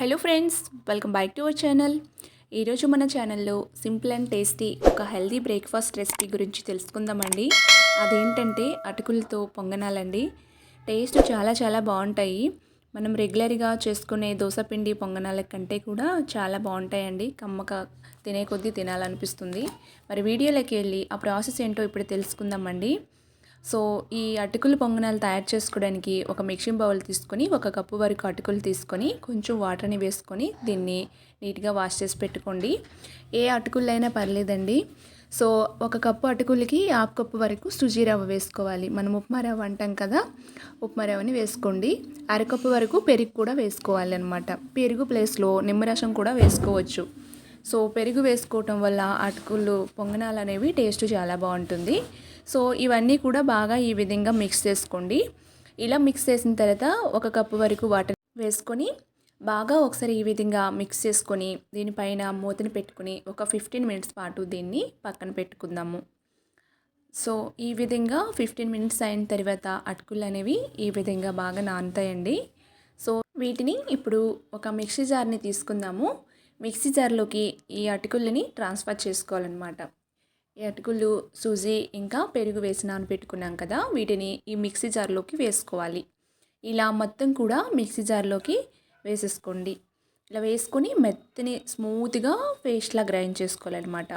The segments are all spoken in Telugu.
Hello friends welcome back to our channel. ఈరోజు మన ఛానల్లో సింపుల్ అండ్ టేస్టీ ఒక హెల్దీ బ్రేక్ఫాస్ట్ రెసిపీ గురించి తెలుసుకుందామండి. అదేంటంటే అటుకులతో పొంగనాలండి. టేస్ట్ చాలా చాలా బాగుంటాయి. మనం రెగ్యులర్గా చేసుకునే దోశపిండి పొంగనాల కంటే కూడా చాలా బాగుంటాయండి. కమ్మక తినే కొద్దీ తినాలనిపిస్తుంది. మరి వీడియోలోకి వెళ్ళి ఆ ప్రాసెస్ ఏంటో ఇప్పుడు తెలుసుకుందామండి. సో ఈ అటుకులు పొంగనాలు తయారు చేసుకోవడానికి ఒక మిక్సింగ్ బౌల్ తీసుకొని ఒక కప్పు వరకు అటుకులు తీసుకొని కొంచెం వాటర్ని వేసుకొని దీన్ని నీట్గా వాష్ చేసి పెట్టుకోండి. ఏ అటుకులైనా పర్లేదండి. సో ఒక కప్పు అటుకులకి హాఫ్ కప్పు వరకు సుజీ రవ్వ వేసుకోవాలి. మనం ఉప్మా రవ్వ అంటాం కదా ఉప్మా రవ్వని వేసుకోండి. అరకప్పు వరకు పెరుగు కూడా వేసుకోవాలి అనమాట పెరుగు ప్లేస్లో నిమ్మరసం కూడా వేసుకోవచ్చు. సో పెరుగు వేసుకోవటం వల్ల అటుకులు పొంగనాలు అనేవి టేస్ట్ చాలా బాగుంటుంది. సో ఇవన్నీ కూడా బాగా ఈ విధంగా మిక్స్ చేసుకోండి. ఇలా మిక్స్ చేసిన తర్వాత ఒక కప్పు వరకు వాటర్ వేసుకొని బాగా ఒకసారి ఈ విధంగా మిక్స్ చేసుకొని దీనిపైన మూతని పెట్టుకుని ఒక ఫిఫ్టీన్ మినిట్స్ పాటు దీన్ని పక్కన పెట్టుకుందాము. సో ఈ విధంగా ఫిఫ్టీన్ మినిట్స్ అయిన తర్వాత అటుకులు అనేవి ఈ విధంగా బాగా నానుతాయండి. సో వీటిని ఇప్పుడు ఒక మిక్సీ జార్ని తీసుకుందాము. మిక్సీ జార్లోకి ఈ అటుకులని ట్రాన్స్ఫర్ చేసుకోవాలన్నమాట. ఈ అటుకులు సూజీ ఇంకా పెరుగు వేసి నానబెట్టుకున్నాం కదా వీటిని ఈ మిక్సీ జార్లోకి వేసుకోవాలి. ఇలా మొత్తం కూడా మిక్సీ జార్లోకి వేసేసుకోండి. ఇలా వేసుకొని మెత్తని స్మూత్గా పేస్ట్లా గ్రైండ్ చేసుకోవాలన్నమాట.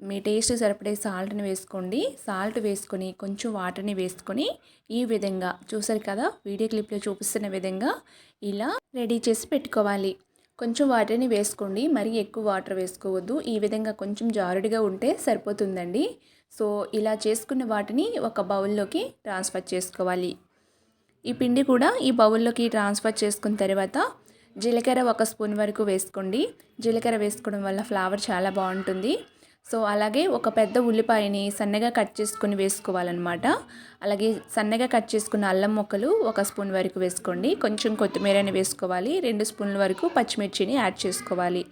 మీ టేస్ట్ సరిపడే సాల్ట్ని వేసుకోండి. సాల్ట్ వేసుకొని కొంచెం వాటర్ని వేసుకొని ఈ విధంగా చూసారు కదా వీడియో క్లిప్లో చూపిస్తున్న విధంగా ఇలా రెడీ చేసి పెట్టుకోవాలి. కొంచెం వాటర్ని వేసుకోండి. మరీ ఎక్కువ వాటర్ వేసుకోవద్దు. ఈ విధంగా కొంచెం జారుడిగా ఉంటే సరిపోతుందండి. సో ఇలా చేసుకున్న వాటిని ఒక బౌల్లోకి ట్రాన్స్ఫర్ చేసుకోవాలి. ఈ పిండి కూడా ఈ బౌల్లోకి ట్రాన్స్ఫర్ చేసుకున్న తర్వాత జీలకర్ర ఒక స్పూన్ వరకు వేసుకోండి. జీలకర్ర వేసుకోవడం వల్ల ఫ్లేవర్ చాలా బాగుంటుంది. సో అలాగే ఒక పెద్ద ఉల్లిపాయని సన్నగా కట్ చేసుకుని వేసుకోవాలన్నమాట. అలాగే సన్నగా కట్ చేసుకున్న అల్లం ముక్కలు ఒక స్పూన్ వరకు వేసుకోండి. కొంచెం కొత్తిమీరని వేసుకోవాలి. రెండు స్పూన్ల వరకు పచ్చిమిర్చిని యాడ్ చేసుకోవాలి.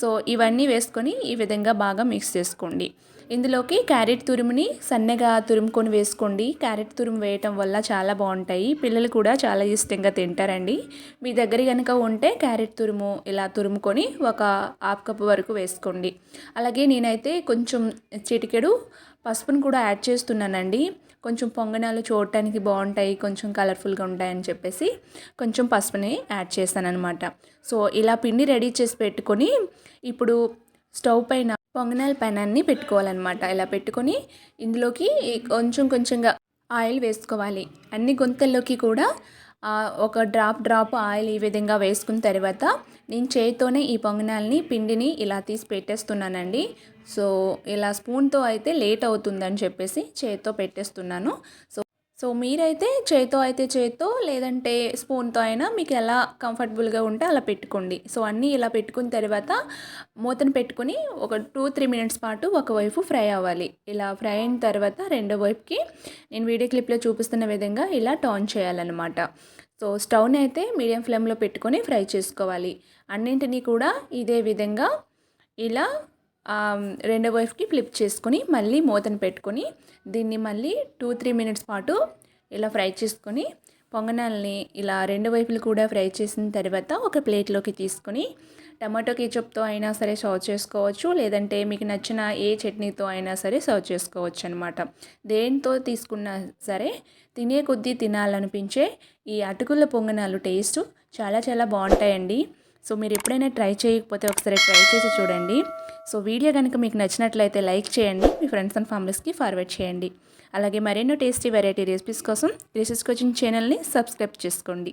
సో ఇవన్నీ వేసుకొని ఈ విధంగా బాగా మిక్స్ చేసుకోండి. ఇందులోకి క్యారెట్ తురుముని సన్నగా తురుముకొని వేసుకోండి. క్యారెట్ తురుము వేయటం వల్ల చాలా బాగుంటాయి. పిల్లలు కూడా చాలా ఇష్టంగా తింటారండి. మీ దగ్గర కనుక ఉంటే క్యారెట్ తురుము ఇలా తురుముకొని ఒక హాఫ్ కప్ వరకు వేసుకోండి. అలాగే నేనైతే కొంచెం చిటికెడు పసుపును కూడా యాడ్ చేస్తున్నానండి. కొంచెం పొంగనాలు చూడటానికి బాగుంటాయి. కొంచెం కలర్ఫుల్గా ఉంటాయని చెప్పేసి కొంచెం పసుపుని యాడ్ చేశాను అనమాట సో ఇలా పిండి రెడీ చేసి పెట్టుకొని ఇప్పుడు స్టవ్ పైన పొంగనాల పెనాన్ని పెట్టుకోవాలన్నమాట. ఇలా పెట్టుకొని ఇందులోకి కొంచెం కొంచెంగా ఆయిల్ వేసుకోవాలి. అన్ని గొంతల్లోకి కూడా ఒక డ్రాప్ డ్రాప్ ఆయిల్ ఈ విధంగా వేసుకున్న తర్వాత నేను చేతితోనే ఈ పొంగనాల్ని పిండిని ఇలా తీసి పెట్టేస్తున్నానండి. సో ఇలా స్పూన్తో అయితే లేట్ అవుతుందని చెప్పేసి చేతితో పెట్టేస్తున్నాను. సో సో మీరైతే చేతో అయితే చేత్తో లేదంటే స్పూన్తో అయినా మీకు ఎలా కంఫర్టబుల్గా ఉంటే అలా పెట్టుకోండి. సో అన్నీ ఇలా పెట్టుకున్న తర్వాత మూతను పెట్టుకుని ఒక టూ త్రీ మినిట్స్ పాటు ఒకవైపు ఫ్రై అవ్వాలి. ఇలా ఫ్రై అయిన తర్వాత రెండో వైపుకి నేను వీడియో క్లిప్లో చూపిస్తున్న విధంగా ఇలా టర్న్ చేయాలన్నమాట. సో స్టవ్ని అయితే మీడియం ఫ్లేమ్లో పెట్టుకొని ఫ్రై చేసుకోవాలి. అన్నింటినీ కూడా ఇదే విధంగా ఇలా రెండో వైపుకి ఫ్లిప్ చేసుకొని మళ్ళీ మూతను పెట్టుకొని దీన్ని మళ్ళీ టూ త్రీ మినిట్స్ పాటు ఇలా ఫ్రై చేసుకొని పొంగనాల్ని ఇలా రెండు వైపులు కూడా ఫ్రై చేసిన తర్వాత ఒక ప్లేట్లోకి తీసుకొని టమాటో కేచప్తో అయినా సరే సర్వ్ చేసుకోవచ్చు. లేదంటే మీకు నచ్చిన ఏ చట్నీతో అయినా సరే సర్వ్ చేసుకోవచ్చు అనమాట దేనితో తీసుకున్నా సరే తినే కొద్దీ తినాలనిపించే ఈ అటుకుల పొంగనాలు టేస్ట్ చాలా చాలా బాగుంటాయండి. సో మీరు ఎప్పుడైనా ట్రై చేయకపోతే ఒకసారి ట్రై చేసి చూడండి. సో వీడియో కనుక మీకు నచ్చినట్లయితే లైక్ చేయండి మీ ఫ్రెండ్స్ అండ్ ఫ్యామిలీస్కి ఫార్వర్డ్ చేయండి. అలాగే మరెన్నో టేస్టీ వెరైటీ రెసిపీస్ కోసం రెసిపీస్ కోచింగ్ ఛానల్ని సబ్స్క్రైబ్ చేసుకోండి.